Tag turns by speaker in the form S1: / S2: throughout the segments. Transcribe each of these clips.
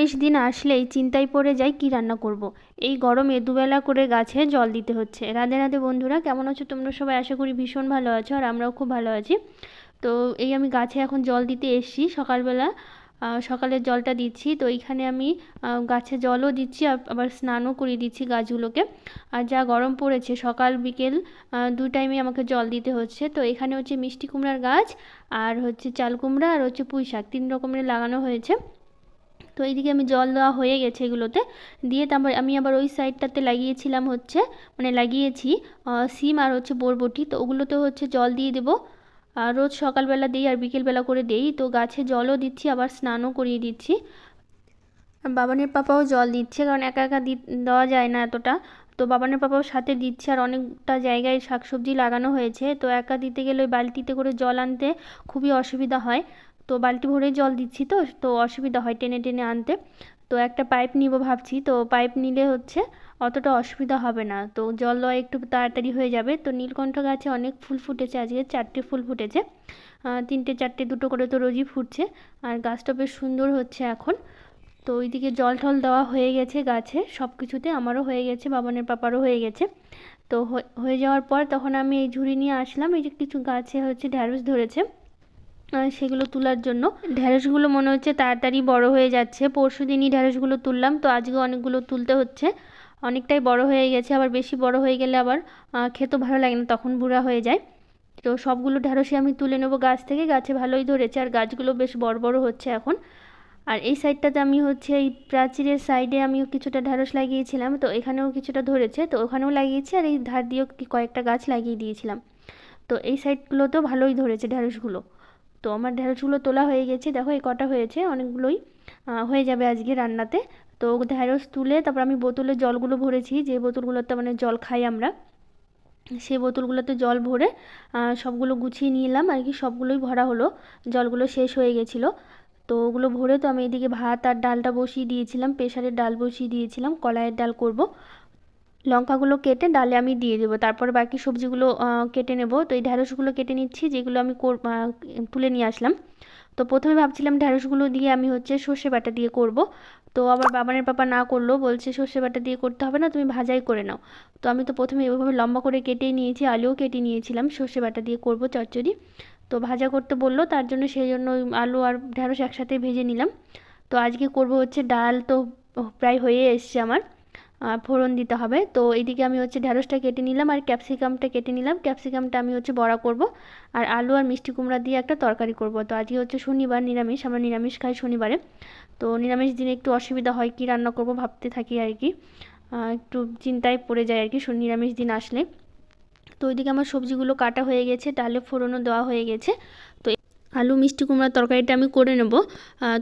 S1: বেশ দিন আসলেই চিন্তায় পড়ে যাই কি রান্না করব। এই গরমে দুবেলা করে গাছে জল দিতে হচ্ছে। রাধে রাধে বন্ধুরা, কেমন আছো তোমরা সবাই? আশা করি ভীষণ ভালো আছো আর আমরাও খুব ভালো আছি। তো এই আমি গাছে এখন জল দিতে এসছি। সকালবেলা সকালের জলটা দিচ্ছি। তো এইখানে আমি গাছে জলও দিচ্ছি আবার স্নানও করিয়ে দিচ্ছি গাছগুলোকে। আর যা গরম পড়েছে সকাল, বিকেল দু টাইমে আমাকে জল দিতে হচ্ছে। তো এখানে হচ্ছে মিষ্টি কুমড়ার গাছ আর হচ্ছে চাল কুমড়া আর হচ্ছে পুঁই শাক। তিন রকমের লাগানো হয়েছে। তো এইদিকে আমি জল দেওয়া হয়ে গেছে এগুলোতে। দিয়ে তারপর আমি আবার ওই সাইডটাতে লাগিয়েছিলাম হচ্ছে মানে লাগিয়েছি সিম আর হচ্ছে বরবটি। তো ওগুলোতে হচ্ছে জল দিয়ে দেবো। আর রোজ সকালবেলা দিই আর বিকেলবেলা করে দেই। তো গাছে জলও দিচ্ছি, আবার স্নানও করিয়ে দিচ্ছি। বাবানের পাপাও জল দিচ্ছে, কারণ একা একা দেওয়া যায় না এতটা। তো বাবানের পাপাও সাথে দিচ্ছে, আর অনেকটা জায়গায় শাকসবজি লাগানো হয়েছে। তো একা দিতে গেলে ওই বালতিতে করে জল আনতে খুবই অসুবিধা হয়। তো বালতি ভরে জল দিচ্ছি তো তো অসুবিধা হয় টেনে টেনে আনতে। তো একটা পাইপ নিব ভাবছি, তো পাইপ নিলে হচ্ছে অতটা অসুবিধা হবে না। তো জল দেওয়া একটু তাড়াতাড়ি হয়ে যাবে। তো নীলকণ্ঠ গাছে অনেক ফুল ফুটেছে আজকে, চারটে ফুল ফুটেছে। তিনটে চারটে দুটো করে তো রোজই ফুটছে। আর গাছটা বেশ সুন্দর হচ্ছে এখন। তো ওইদিকে জল টল দেওয়া হয়ে গেছে গাছে সব কিছুতে আমারও হয়ে গেছে, বাবানের পাপারও হয়ে গেছে। তো হয়ে যাওয়ার পর তখন আমি এই ঝুড়ি নিয়ে আসলাম, এই যে কিছু গাছে হচ্ছে ঢ্যাঁড়স ধরেছে। সেগুলো তোলার জন্য। ঢ্যাঁড়সগুলো মনে হচ্ছে তাড়াতাড়ি বড় হয়ে যাচ্ছে। পরশু দিনই ঢ্যাঁড়সগুলো তুললাম, তো আজকে অনেকগুলো তুলতে হচ্ছে। অনেকটাই বড় হয়ে গেছে, আবার বেশি বড় হয়ে গেলে আবার খেতে ভালো লাগে না, তখন বুড়া হয়ে যায়। তো সবগুলো ঢ্যাঁড়সই আমি তুলে নেব গাছ থেকে। গাছে ভালোই ধরেছে, আর গাছগুলো বেশ বড় বড় হচ্ছে এখন। আর এই সাইডটাতে আমি হচ্ছে, এই প্রাচীরের সাইডে আমিও কিছুটা ঢ্যাঁড়স লাগিয়েছিলাম, তো এখানেও কিছুটা ধরেছে, তো ওখানেও লাগিয়েছি, আর এই ধার দিয়েও কয়েকটা গাছ লাগিয়ে দিয়েছিলাম। তো এই সাইডগুলোতেও ভালোই ধরেছে ঢ্যাঁড়সগুলো তো আমার ঢ্যাঁড়সগুলো তোলা হয়ে গেছে। দেখো, এই কটা হয়েছে, অনেকগুলোই হয়ে যাবে আজকে রান্নাতে। তো ঢ্যাঁড়স তুলে তারপর আমি বোতলে জলগুলো ভরেছি, যে বোতলগুলোতে মানে জল খাই আমরা সেই বোতলগুলোতে জল ভরে সবগুলো গুছিয়ে নিলাম, আর কি সবগুলোই ভরা হলো, জলগুলো শেষ হয়ে গেছিল। তো ওগুলো ভরে তো আমি এদিকে ভাত আর ডালটা বসিয়ে দিয়েছিলাম প্রেশারের ডাল বসিয়ে দিয়েছিলাম, কলাইয়ের ডাল করব। লঙ্কাগুলো কেটে ডালে আমি দিয়ে দেবো। তারপর বাকি সবজিগুলো কেটে নেব। তো এই ঢ্যাঁড়সগুলো কেটে নিচ্ছি, যেগুলো আমি তুলে নিয়ে আসলাম। তো প্রথমে ভাবছিলাম ঢ্যাঁড়সগুলো দিয়ে আমি হচ্ছে সর্ষে বাটা দিয়ে করব। তো আবার বাবানের পাপা না করল বলছে, সর্ষে বাটা দিয়ে করতে হবে না, তুমি ভাজাই করে নাও। তো আমি তো প্রথমে এভাবে লম্বা করে কেটেই নিয়েছি, আলুও কেটে নিয়েছিলাম, সর্ষে বাটা দিয়ে করব চচ্চড়ি। তো ভাজা করতে বলল, তার জন্য সেই জন্য আলু আর ঢ্যাঁড়স একসাথে ভেজে নিলাম। তো আজকে করব হচ্ছে ডাল, তো প্রায় হয়ে এসছে আমার। ফোড়ন দিতে হবে। তো এইদিকে আমি হচ্ছে ঢ্যাঁড়সটা কেটে নিলাম আর ক্যাপসিকামটা কেটে নিলাম। ক্যাপসিকামটা আমি হচ্ছে বড়া করব আর আলু আর মিষ্টি কুমড়া দিয়ে একটা তরকারি করব। তো আজকে হচ্ছে শনিবার নিরামিষ, আমরা নিরামিষ খাই শনিবারে। তো নিরামিষ দিনে একটু অসুবিধা হয় কি রান্না করব ভাবতে থাকি আর কি। একটু চিন্তায় পড়ে যায় আর কি নিরামিষ দিন আসলে। তো ওইদিকে আমার সবজিগুলো কাটা হয়ে গেছে, ডালে ফোড়নও দেওয়া হয়ে গেছে। তো আলু, মিষ্টি কুমড়ার তরকারিটা আমি করে নেব।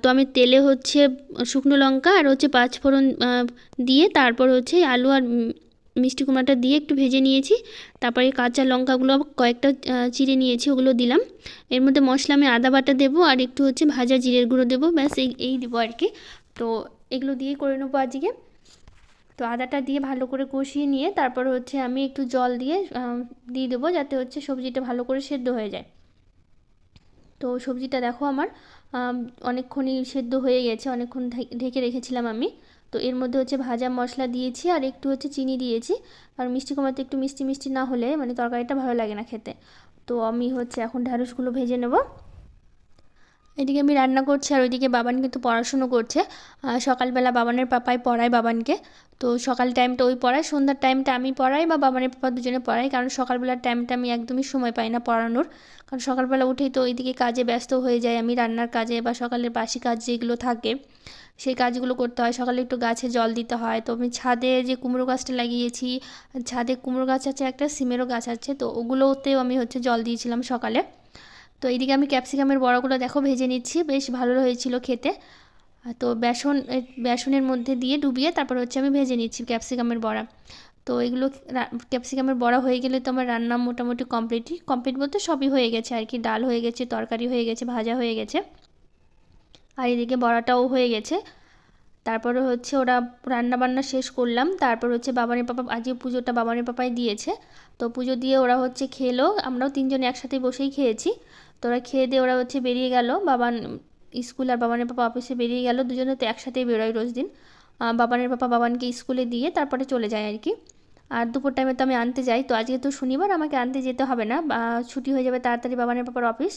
S1: তো আমি তেলে হচ্ছে শুকনো লঙ্কা আর হচ্ছে পাঁচ ফোড়ন দিয়ে তারপর হচ্ছে আলু আর মিষ্টি কুমড়াটা দিয়ে একটু ভেজে নিয়েছি। তারপরে কাঁচা লঙ্কাগুলো কয়েকটা চিড়ে নিয়েছি, ওগুলো দিলাম। এর মধ্যে মশলা আমি আদা বাটা দেবো আর একটু হচ্ছে ভাজা জিরের গুঁড়ো দেবো, ব্যাস এই এই দেবো আর কি। তো এগুলো দিয়ে করে নেব আজকে। তো আদাটা দিয়ে ভালো করে কষিয়ে নিয়ে তারপর হচ্ছে আমি একটু জল দিয়ে দিয়ে দেবো যাতে হচ্ছে সবজিটা ভালো করে সেদ্ধ হয়ে যায়। তো সবজিটা দেখো আমার অনেকক্ষণই সেদ্ধ হয়ে গেছে, অনেকক্ষণ ঢেকে রেখেছিলাম আমি। তো এর মধ্যে হচ্ছে ভাজা মশলা দিয়েছি আর একটু হচ্ছে চিনি দিয়েছি। আর মিষ্টি কমাতে একটু মিষ্টি মিষ্টি না হলে মানে তরকারিটা ভালো লাগে না খেতে। তো আমি হচ্ছে এখন ঢ্যাঁড়সগুলো ভেজে নেব। এদিকে আমি রান্না করছি আর ওইদিকে বাবান কিন্তু পড়াশুনো করছে। সকালবেলা বাবানের পাপাই পড়ায় বাবানকে। তো সকাল টাইমটা ওই পড়ায়, সন্ধ্যার টাইমটা আমি পড়াই বা বাবানের পাপা দুজনে পড়াই কারণ সকালবেলার টাইমটা আমি একদমই সময় পাই না পড়ানোর। কারণ সকালবেলা উঠেই তো ওইদিকে কাজে ব্যস্ত হয়ে যায় আমি রান্নার কাজে বা সকালের বাসি কাজ যেগুলো থাকে, সেই কাজগুলো করতে হয়। সকালে একটু গাছে জল দিতে হয়। তো আমি ছাদে যে কুমড়ো গাছটা লাগিয়েছি, ছাদে কুমড়ো গাছ আছে, একটা সিমেরও গাছ আছে, তো ওগুলোতেও আমি হচ্ছে জল দিয়েছিলাম সকালে। তো এইদিকে আমি ক্যাপসিকামের বড়াগুলো দেখো ভেজে নিচ্ছি, বেশ ভালো হয়েছিল খেতে। তো বেসন বেসনের মধ্যে দিয়ে ডুবিয়ে তারপর হচ্ছে আমি ভেজে নিচ্ছি ক্যাপসিকামের বড়া। তো এগুলো ক্যাপসিকামের বড়া হয়ে গেলে তো আমার রান্না মোটামুটি কমপ্লিটই, কমপ্লিট বলতে সবই হয়ে গেছে আর কি। ডাল হয়ে গেছে, তরকারি হয়ে গেছে, ভাজা হয়ে গেছে। আর এদিকে বড়াটাও হয়ে গেছে। তারপরে হচ্ছে ওরা রান্না বান্না শেষ করলাম, তারপর হচ্ছে বাবানের পাপা, আজকে পুজোটা বাবানের পাপাই দিয়েছে। তো পুজো দিয়ে ওরা হচ্ছে খেলো, আমরাও তিনজন একসাথে বসেই খেয়েছি। তো ওরা খেয়ে দিয়ে ওরা হচ্ছে বেরিয়ে গেল। বাবান স্কুল আর বাবানের পাপা অফিসে বেরিয়ে গেল, দুজনে তো একসাথেই বেরোয় রোজ দিন। বাবানের পাপা বাবানকে স্কুলে দিয়ে তারপরে চলে যায় আর কি। আর দুপুর টাইমে তো আমি আনতে যাই, তো আজকে তো শনিবার, আমাকে আনতে যেতে হবে না। ছুটি হয়ে যাবে তাড়াতাড়ি বাবানের পাপার অফিস।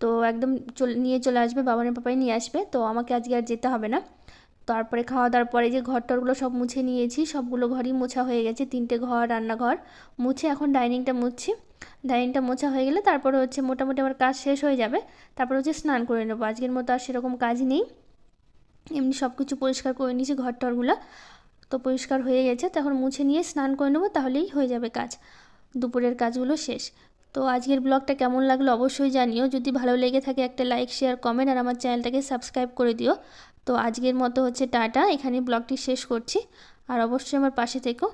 S1: তো একদম চল, নিয়ে চলে আসবে, বাবানের পাপাই নিয়ে আসবে। তো আমাকে আজকে আর যেতে হবে না। তারপরে খাওয়া দাওয়ার পরে যে ঘর টরগুলো সব মুছে নিয়েছি, সবগুলো ঘরই মোছা হয়ে গেছে, তিনটে ঘর, রান্নাঘর। মুছে এখন ডাইনিংটা মুছছি। ডাইনিংটা মোছা হয়ে গেলে তারপরে হচ্ছে মোটামুটি আমার কাজ শেষ হয়ে যাবে। তারপরে হচ্ছে স্নান করে নেব। আজকের মতো আর সেরকম কাজ নেই। এমনি সব কিছু পরিষ্কার করে নিয়েছি ঘর টরগুলো তো পরিষ্কার হয়ে গেছে। তখন মুছে নিয়ে স্নান করে নেব, তাহলেই হয়ে যাবে কাজ। দুপুরের কাজগুলো শেষ। তো আজকের ব্লগটা কেমন লাগল অবশ্যই জানিও। যদি ভালো লেগে থাকে একটা লাইক, শেয়ার, কমেন্ট, আর আমার চ্যানেলটাকে সাবস্ক্রাইব করে দিও। তো আজকের মতো হচ্ছে টাটা। এখানে ব্লগটি শেষ করছি। আর অবশ্যই আমার পাশে থেকো।